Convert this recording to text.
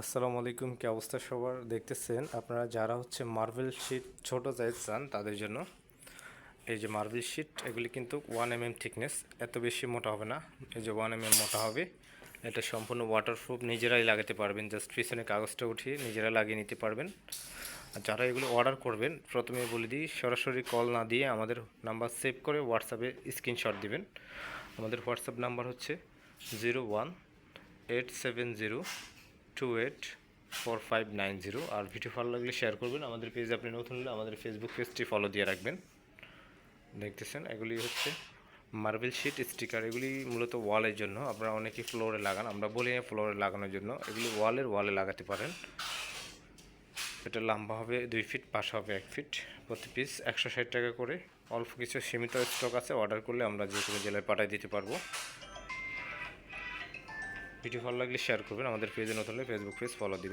আসসালামু আলাইকুম, কি অবস্থা সবার? দেখতেছেন আপনারা যারা হচ্ছে মার্বেল শিট ছোট সাইজ চান তাদের জন্য। এই যে মার্বেল শিট, এগুলি কিন্তু ওয়ান এম এম থিকনেস এত বেশি মোটা হবে না। এই যে ওয়ান এম এম মোটা হবে, এটা সম্পূর্ণ ওয়াটারপ্রুফ নিজেরাই লাগাতে পারবেন। জাস্ট পিছনে কাগজটা উঠিয়ে নিজেরা লাগিয়ে নিতে পারবেন। আর যারা এগুলো অর্ডার করবেন, প্রথমে বলে দিই, সরাসরি কল না দিয়ে আমাদের নাম্বার সেভ করে হোয়াটসঅ্যাপে স্ক্রিনশট দিবেন। আমাদের হোয়াটসঅ্যাপ নাম্বার হচ্ছে zero one eight seven zero two eight four five nine zero আর ভিডিও ভালো লাগলে শেয়ার করবেন। আমাদের পেজ আপনি নতুন হলে আমাদের ফেসবুক পেজটি ফলো দিয়ে রাখবেন। দেখতেছেন, এগুলি হচ্ছে মার্বেল শিট স্টিকার এগুলি মূলত ওয়ালের জন্য। আপনারা অনেকে ফ্লোরে লাগান। আমরা বলি ফ্লোরে লাগানোর জন্য। এগুলি ওয়ালের ওয়ালে লাগাতে পারেন। এটা লম্বা হবে, দুই ফিট পাশ হবে এক ফিট প্রতি পিস একশো ষাট টাকা করে। অল্প কিছু সীমিত স্টক আছে। অর্ডার করলে আমরা যে কোনো জেলায় পাঠিয়ে দিতে পারব। ভিডিও ভালো লাগলে শেয়ার করবেন। আমাদের পেজে নতুন হলে ফেসবুক পেজ ফলো দিবেন।